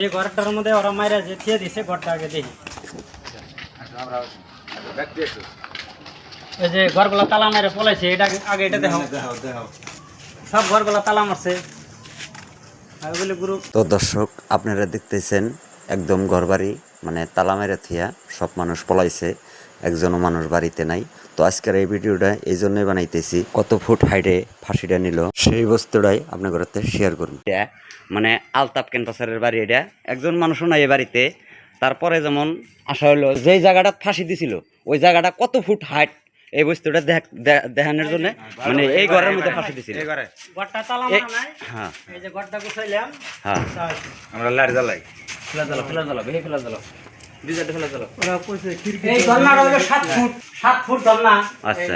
এই ঘরটার মধ্যে ওরা দিছে, ঘরটা আগে দেখি। এই যে ঘরগুলো তালা মেরে পলাইছে এটা আগে- এটা সব ঘরগুলো তালা মারছে। তো দর্শক, আপনারা দেখতেছেন, একদম ঘরবাড়ি মানে তালা মেরে থিয়া সব মানুষ পলাইছে একজনও মানুষ বাড়িতে নাই। তো আজকের এই ভিডিওটা এই জন্যই বানাইতেছি। কত ফুট হাইটে ফাঁসিটা নিল সেই বস্তুটাই আপনার ঘরেতে শেয়ার করুন। এটা মানে আলতাপ ক্যান্টাসারের বাড়ি এটা। একজন মানুষও নাই এই বাড়িতে। তারপরে যেমন আসা হলো যেই জায়গাটা ফাঁসি দিছিল ওই জায়গাটা কত ফুট হাইট এই বস্তুটা দেখানোর জন্য মানে এই ঘরের মধ্যে ফাঁসি দিছিল। ঘরটা তালা মারা নাই। হ্যাঁ। এই যে ঘরটা গুছাইলাম। হ্যাঁ। আমরা লাইট জ্বালাই। ওরা কইছে এই দলনাটা হলো সাত ফুট সাত ফুট আচ্ছা।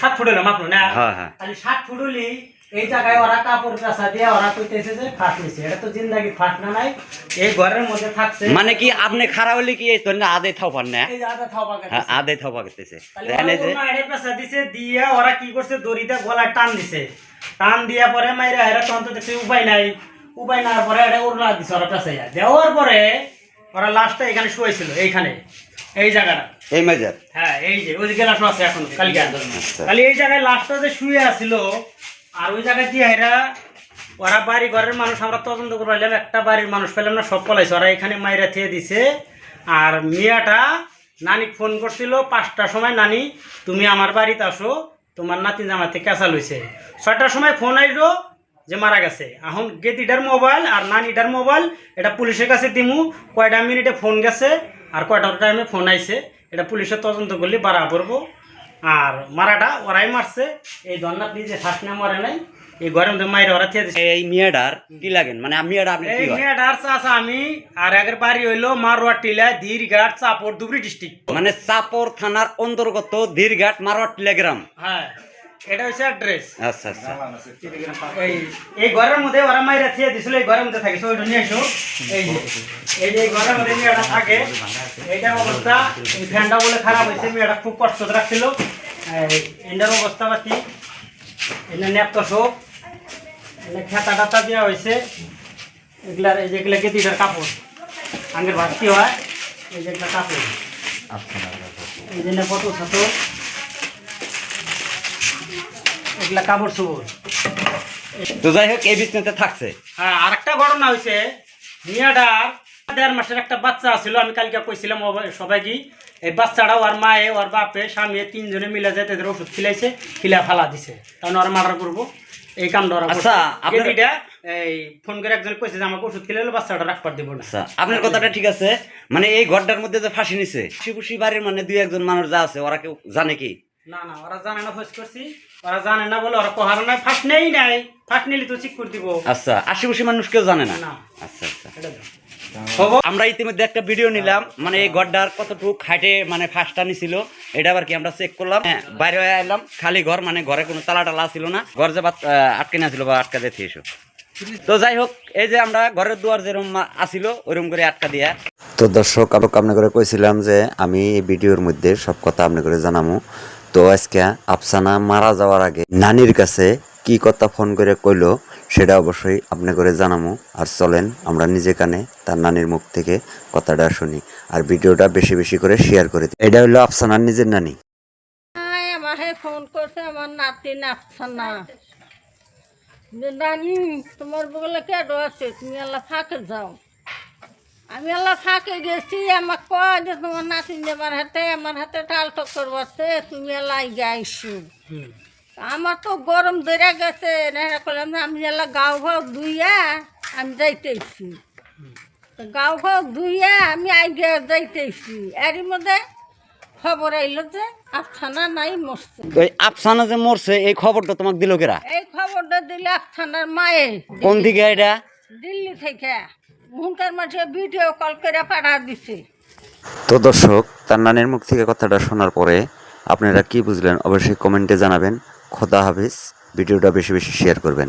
সাত ফুট হলো মাপলো না? হ্যাঁ, হ্যাঁ। সাত ফুট হলি এই জায়গায় ওরা কাপড় কাঁচা দিয়ে ওরা কইতেছে যে নিছে। এটা তো জিন্দাগি না নাই এই ঘরের মধ্যে থাকছে। মানে কি আপনি খারাপ হলে কি এই আদে থাও পান না হ্যাঁ আদে থাও পাকতেছে তাহলে দেখেন যে ওরা এড়ে দিছে দিয়ে ওরা কি করছে দড়িতে গলায় টান দিছে। টান দিয়া পরে মাইরা এরা তখন তো দেখছে উপায় নাই। উপায় না পরে এটা উড়লা দিছে ওরা পেঁচাইয়া। দেওয়ার পরে ওরা লাস্টটা এখানে শুয়েছিল এইখানে এই জায়গাটা। এই মেজার হ্যাঁ এই যে ওই গেলাস আছে এখন কালকে। আচ্ছা। খালি এই জায়গায় লাস্টটা যে শুয়ে আছিল আর ওই জায়গায় দিয়ে এরা ওরা বাড়ি ঘরের মানুষ, আমরা তদন্ত করে পাইলাম একটা বাড়ির মানুষ পেলাম না, সব পলাইছে। ওরা এখানে মাইরা থিয়ে দিছে। আর মিয়াটা নানি ফোন করছিল, পাঁচটার সময়, নানি, তুমি আমার বাড়িতে আসো, তোমার নাতি জামাতে কেঁচা লইছে ছয়টার সময় ফোন আইলো যে মারা গেছে। এখন গেতিটার মোবাইল আর নানিটার মোবাইল, এটা পুলিশের কাছে দিমু। কয়টা মিনিটে ফোন গেছে আর কয়টা টাইমে ফোন আইছে, এটা পুলিশের তদন্ত করলে বাড়া পড়ব। আর মারাটা ওরাই মারছে। এই দন্নাত নিজে ফাঁস না মরে নাই। এই ঘরের মধ্যে মাইরে ওরা থিয়ে দিছে। এই মিয়াডার কি লাগেন? মানে মিয়াডা আপনি এই? মেয়েটার চাষা আমি আর আগের বাড়ি হইল মারোয়া টিলা ধীরঘাট চাপড় ধুবড়ি ডিস্ট্রিক্ট মানে চাপর থানার অন্তর্গত ধীরঘাট মারোয়াট টেলিগ্রাম হ্যাঁ এটা হচ্ছে অ্যাড্রেস আচ্ছা আচ্ছা। এই এই ঘরের মধ্যে ওরা মাইরা থিয়ে দিছিল এই ঘরের মধ্যে থাকে। ওইটা নিয়ে এসো। এই যে এই যে ঘরের মধ্যে মেয়েটা থাকে এইটার অবস্থা এই ফ্যানটা বলে খারাপ হয়েছে মেয়েটা খুব কষ্ট রাখছিল। অবস্থা বাকি এটা ন্যাপতো শোক এনে খেতা টাতা দেওয়া হয়েছে এগুলার এই যেগুলো কেতিটার কাপড় আগের ভাস্তি হয়? এই যেগুলা কাপড় এই জন্য কত ছোট এগুলা কাপড় চোপড় তো যাই হোক এই বিছনাতে থাকছে। হ্যাঁ আরেকটা ঘটনা হয়েছে মিয়াডার দেড় মাসের একটা বাচ্চা ছিল আমি কালকে কইছিলাম সবাই কি এই বাচ্চাটা ওর মায়ে ওর বাপে স্বামী তিনজনে মিলে যেতে এদের ওষুধ খিলাইছে খিলা ফালা দিছে। তাহলে ওরা মার্ডার করব। এই কামটা ওরা আচ্ছা, আপনার- এই ফোন করে একজন কইছে যে আমাকে ওষুধ খিলাইলে বাচ্চাটা রাখবার দিব না। আচ্ছা আপনার কথাটা ঠিক আছে। মানে এই ঘরটার মধ্যে যে ফাঁসি নিছে খুশি বাড়ির মানে দুই একজন মানুষ যা আছে ওরা কেউ জানে কি? না না ওরা জানে না ফোস করছি। ওরা জানে না বলে ওরা কোহার নাই ফাঁস নেই নাই। ফাঁস নিলে তো ঠিক করে দিব। আচ্ছা আশেপাশে মানুষ কেউ জানে না? না। আচ্ছা আচ্ছা। আমরা ইতিমধ্যে একটা ভিডিও নিলাম। মানে এই গড্ডার কতটুকু হাইটে মানে ফাঁসটা নিছিল এটা আবার কি আমরা চেক করলাম। হ্যাঁ বাইরে এলাম, খালি ঘর মানে ঘরে কোনো তালা টালা ছিল না। ঘর যে আটকে না ছিল বা আটকা দিয়ে এসো। তো যাই হোক, এই যে আমরা ঘরের দুয়ার যেরকম আসিল ওইরকম করে আটকা দিয়া। তো দর্শক, আরও আপনি করে কইছিলাম যে আমি এই ভিডিওর মধ্যে সব কথা আপনি করে জানামু। তো আজকে আফসানা মারা যাওয়ার আগে নানির কাছে কি কথা ফোন করে কইলো সেটা অবশ্যই আপনি করে জানামু। আর চলেন আমরা নিজে কানে তার নানির মুখ থেকে কথাটা শুনি। আর ভিডিওটা বেশি বেশি করে শেয়ার করে দিই। এটা হলো আফসানার নিজের নানি। হ্যাঁ আমাকে ফোন করছে আমার নাতি যে নানি তোমার বগলে কেডো আছে? তুমি আল্লাহ ফাঁকে যাও। আমি আল্লাহ ফাঁকে গেছি আমার কয় যে তোমার নাতি আমার হাতে আমার হাতে টাল টক্কর বাড়ছে তুমি আল্লাহ গাইছো হুম। আমার তো গরম ধরে গেছে না করলাম যে আমি আল্লাহ গাও ভাও ধুইয়া আমি যাইতেছি। তো গাও ভাও ধুইয়া আমি আইগে যাইতেছি। এরই মধ্যে খবর আইলো যে আফসানা নাই মরছে। ওই আফসানা যে মরছে এই খবরটা তোমাকে দিল কেরা? এই খবরটা দিলে আফসানার মায়ে কোন দিকে এটা? দিল্লি থেকে। হুনকার মাঝে ভিডিও কল করে পাঠা দিছে। তো দর্শক তার নানির মুখ থেকে কথাটা শোনার পরে আপনারা কি বুঝলেন অবশ্যই কমেন্টে জানাবেন। খোদা হাফিজ। ভিডিওটা বেশি বেশি শেয়ার করবেন।